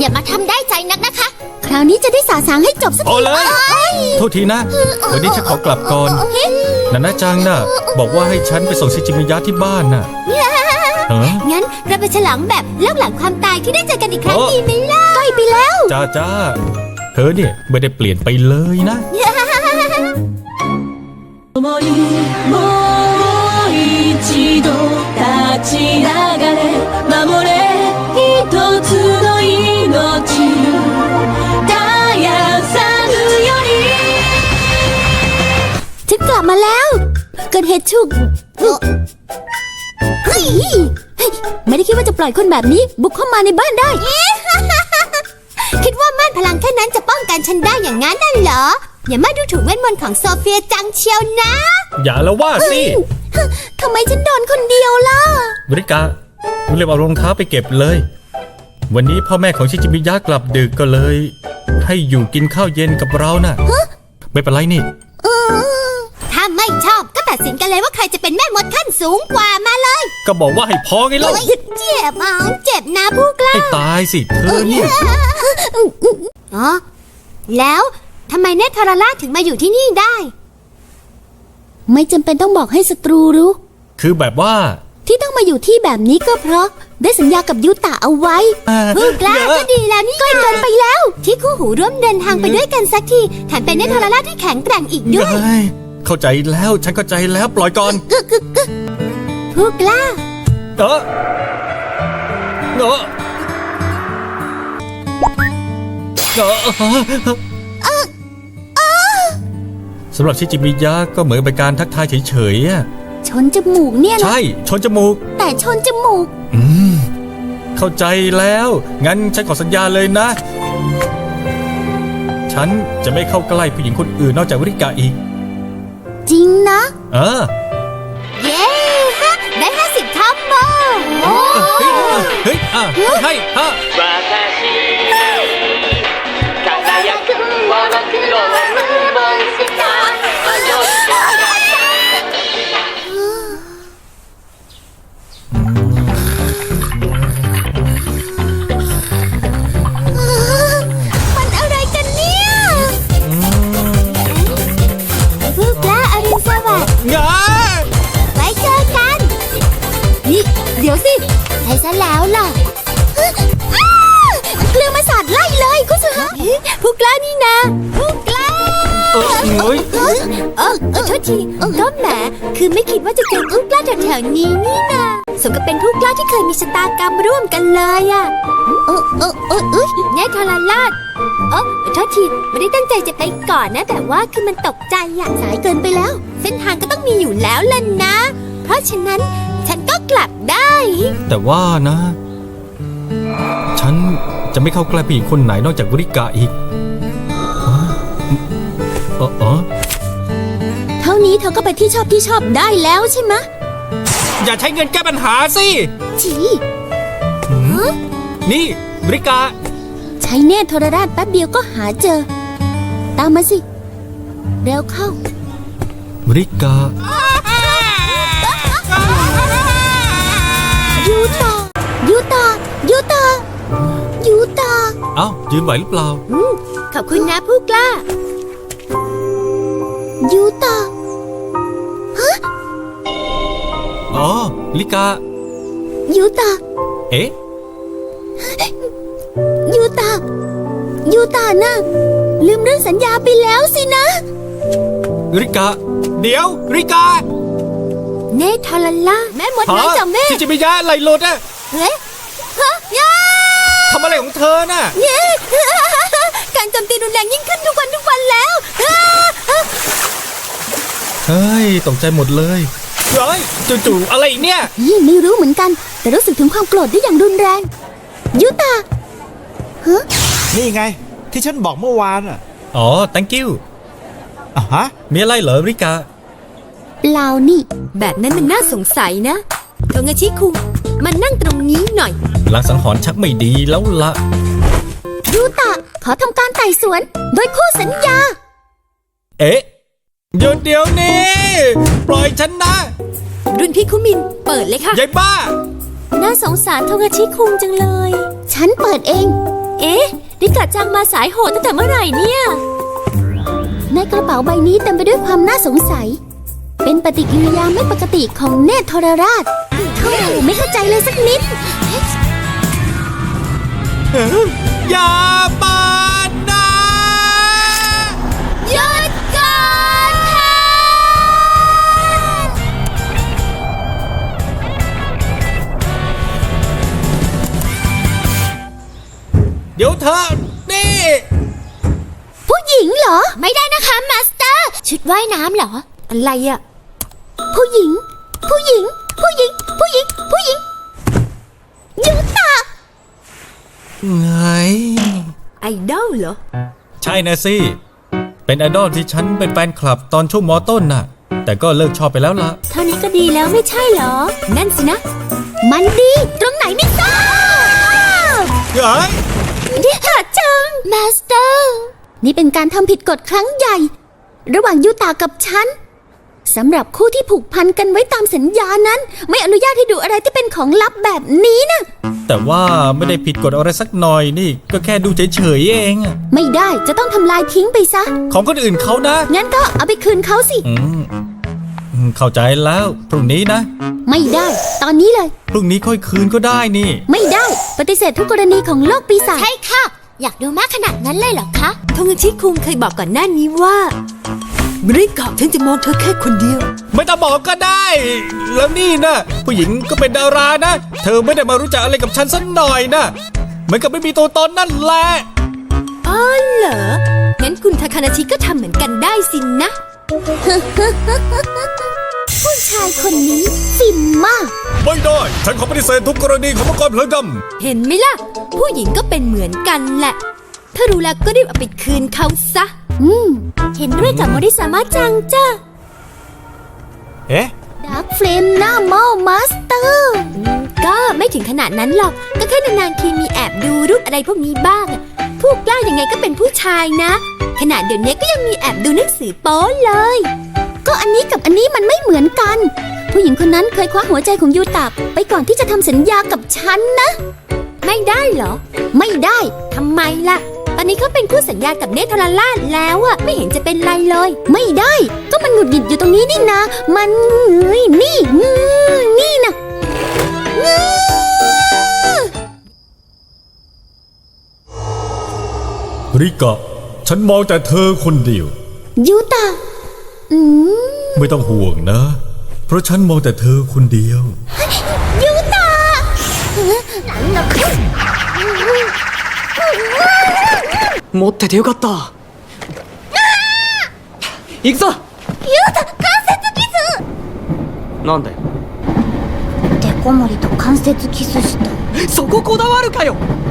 อย่ามาทำได้ใจนักนะคะ คราวนี้จะได้สาสางให้จบสัก พอเลยโทษทีนะ วันนี้ฉันขอกลับก่อนนันนาจังน่ะ บอกว่าให้ฉันไปส่งซิจิมิยะที่บ้านน่ะฮะ งั้นเราไปฉลองแบบเล่าหลังความตายที่ได้เจอกันอีกครั้ง โอ้ ดีไหมล่ะใกล้ไปแล้ว จ้าจ้าเธอเนี่ยไม่ได้เปลี่ยนไปเลยนะ 思いもう一度立ち上がれ守れ บมาแล้ว เกิดเหตุฉุกเฮ้ยเฮ้ยไม่ได้คิดว่าจะปล่อยคนแบบนี้บุกเข้ามาในบ้านได้ คิดว่าม่านพลังแค่นั้นจะป้องกันฉันได้อย่างนั้นน่ะเหรอ อย่ามาดูถูกเวทมนต์ของโซเฟียจังเชียวนะ อย่าละว่าสิทำไมฉันโดนคนเดียวล่ะบริกาเรียบเอารองเท้าไปเก็บเลย วันนี้พ่อแม่ของชิจิมิยะกลับดึกก็เลย ให้อยู่กินข้าวเย็นกับเราน่ะ ไม่เป็นไรนี่ รจะเป็นแม่มดขั้นสูงกว่ามาเลย ก็บอกว่าให้พอไงเล่าเจ็บอะเจ็บนะผู้กล้าให้ตายสิเธอเนี่ยอ๋อแล้วทำไมเนตรทรราชถึงมาอยู่ที่นี่ได้ ไม่จำเป็นต้องบอกให้ศัตรูรู้ คือแบบว่า ที่ต้องมาอยู่ที่แบบนี้ก็เพราะ ได้สัญญากับยุตะเอาไว้ผู้กล้าก็ดีแล้วนี่ใกล้เกินไปแล้ว ที่คู่หูร่วมเดินทางไปด้วยกันสักทีแถมเป็นเนตรทรราชที่แข็งแกร่งอีกด้วย เฮ้ยเข้าใจแล้ว ฉันเข้าใจแล้วปล่อยก่อนผู้กล้า เออเออเออสำหรับชิจิมิยะก็เหมือนเป็นการทักทายเฉยๆอะชนจมูกเนี่ยนะใช่ ชนจมูก แต่ชนจมูก อืม เข้าใจแล้ว งั้นฉันขอสัญญาเลยนะ ฉันจะไม่เข้าใกล้ผู้หญิงคนอื่นนอกจากวริกาอีก จริงนะ เออ เย้ฮะได้ห้าสิบทัมโบโอ้ เฮ้ย เฮ้ย อ่ะให้ฮะ 私輝くモノク ผู้กล้านี่นะผู้กล้าเออเฮ้ยเออเออเออโทษทีก็แหมคือไม่คิดว่าจะเจอผู้กล้าแถวๆนี้นี่นะสมกับเป็นผู้กล้าที่เคยมีชะตากรรมร่วมกันเลยอะเออเออเออเอ้ยแน่ทรลาดเออโทษทีไม่ได้ตั้งใจจะไปก่อนนะ แต่ว่าคือมันตกใจอะสายเกินไปแล้ว เส้นทางก็ต้องมีอยู่แล้วล่ะนะ เพราะฉะนั้นฉันก็กลับได้ แต่ว่านะ ฉัน จะไม่เข้าใกล้ผู้หญิงคนไหนนอกจากวริกาอีกฮะเออเออเท่านี้เธอก็ไปที่ชอบที่ชอบได้แล้วใช่ไหมะอย่าใช้เงินแก้ปัญหาสิ จีนี่วริกาใช้เนตรโทรราชแป๊บเดียวก็หาเจอ ตามมาสิ เร็วเข้าวริกายูตายูตายูตายูตา เอ้ายืนไหวหรือเปล่าขอบคุณนะผู้กล้า ยูตาอ๋อ ลิกา ยูตาเอ๊ะ ยูตายูตานะลืมเรื่องสัญญาไปแล้วสินะ ริกา เดี๋ยว ริกาเนทรลาแม่มดน้อยจอมเมฆชิจิมิยะไหลหลุดอะเฮ้ยฮะย่า ทำอะไรของเธอน่ะ เย้การโจมตีรุนแรงยิ่งขึ้นทุกวันทุกวันแล้วอ้าเฮ้ยตกใจหมดเลยเฮ้ยจู่ๆอะไรอีกเนี่ย นี่ไม่รู้เหมือนกัน แต่รู้สึกถึงความโกรธได้อย่างรุนแรงยูตานี่ไง ที่ฉันบอกเมื่อวานอะอ๋อ thank you อะฮะมีอะไรเหรอริกา เปล่านี่ แบบนั้นมันน่าสงสัยนะ โทงาชิคุงมันนั่งตรงนี้หน่อยหลังสังหรณ์ชักไม่ดีแล้วละ ยูตาขอทำการไต่สวน โดยคู่สัญญา เอ๊ะหยุดเดี๋ยวนี้ ปล่อยฉันนะรุ่นพี่คุมิน เปิดเลยค่ะ ยายบ้า น่าสงสารโทงาชิคุงจังเลย ฉันเปิดเอง เอ๊ะริกะจังมาสายโหดตั้งแต่เมื่อไหร่เนี่ย ในกระเป๋าใบนี้เต็มไปด้วยความน่าสงสัย เป็นปฏิกิริยาไม่ปกติของเนตรทรราชโธ่ ไม่เข้าใจเลยสักนิด อย่าปานนะหยุดก่อนเดี๋ยวเธอ นี่ ผู้หญิงเหรอ ไม่ได้นะคะมาสเตอร์ ชุดว่ายน้ำเหรอ อะไรอะผู้หญิง ผู้หญิง ผู้หญิง ไง ไอดอลเหรอ ใช่นะสิเป็นไอดอลที่ฉันเป็นแฟนคลับตอนช่วงมอต้นน่ะ แต่ก็เลิกชอบไปแล้วล่ะเท่านี้ก็ดีแล้วไม่ใช่เหรอ นั่นสินะ มันดี ตรงไหนไม่ทราบเฮ้ยเดียจัง มาสเตอร์ นี่เป็นการทำผิดกฎครั้งใหญ่ ระหว่างยูตากับฉัน สำหรับคู่ที่ผูกพันกันไว้ตามสัญญานั้น ไม่อนุญาตให้ดูอะไรที่เป็นของลับแบบนี้นะ แต่ว่าไม่ได้ผิดกฎอะไรสักหน่อยนี่ ก็แค่ดูเฉยๆเองอะไม่ได้จะต้องทำลายทิ้งไปซะ ของคนอื่นเขานะงั้นก็เอาไปคืนเขาสิ อืมอืมเข้าใจแล้วพรุ่งนี้นะ ไม่ได้ ตอนนี้เลย พรุ่งนี้ค่อยคืนก็ได้นี่ ไม่ได้ ปฏิเสธทุกกรณีของโลกปีศาจใช่ค่ะ อยากดูมากขนาดนั้นเลยเหรอคะโทงาชิคุงเคยบอกก่อนหน้านี้ว่า ริกะฉันจะมองเธอแค่คนเดียว ไม่ต้องบอกก็ได้ แล้วนี่นะ ผู้หญิงก็เป็นดารานะ เธอไม่ได้มารู้จักอะไรกับฉันสักหน่อยนะเหมือนกับไม่มีตัวตนนั่นแหละอ๋อเหรอ งั้นคุณทาคานาชิก็ทำเหมือนกันได้สินะ ผู้ชายคนนี้ฟินมาก ไม่ได้ ฉันขอปฏิเสธทุกกรณีของมังกรเพลิงดำเห็นไหมล่ะ ผู้หญิงก็เป็นเหมือนกันแหละ ถ้ารู้แล้วก็รีบเอาไปคืนเขาซะ อืมเห็นด้วยกับโมริสามารถจังจ้าเอ๊ะดาร์คเฟลมหน้าเมามาสเตอร์ก็ไม่ถึงขนาดนั้นหรอก ก็แค่นานๆทีมีแอบดูรูปอะไรพวกนี้บ้างอะผู้กล้ายังไงก็เป็นผู้ชายนะ ขนาดเดี๋ยวนี้ก็ยังมีแอบดูหนังสือโป๊เลย ก็อันนี้กับอันนี้มันไม่เหมือนกัน ผู้หญิงคนนั้นเคยคว้าหัวใจของยูตาไปก่อนที่จะทำสัญญากับฉันนะ ไม่ได้เหรอ ไม่ได้ทำไมล่ะต อนนี้เขาเป็นคู่สัญญากับเนธรราชแล้วอะไม่เห็นจะเป็นไรเลย ไม่ได้ ก็มันหงุดหงิดอยู่ตรงนี้นี่นะ มันเอ้ยนี่งื้อนี่นะงื้อริกะ ฉันมองแต่เธอคนเดียว ยูตาอืมไม่ต้องห่วงนะ เพราะฉันมองแต่เธอคนเดียว ยูตา 持っててよかった。行くぞ！ユータ関節キス！なんで？デコモリと関節キスした。そここだわるかよ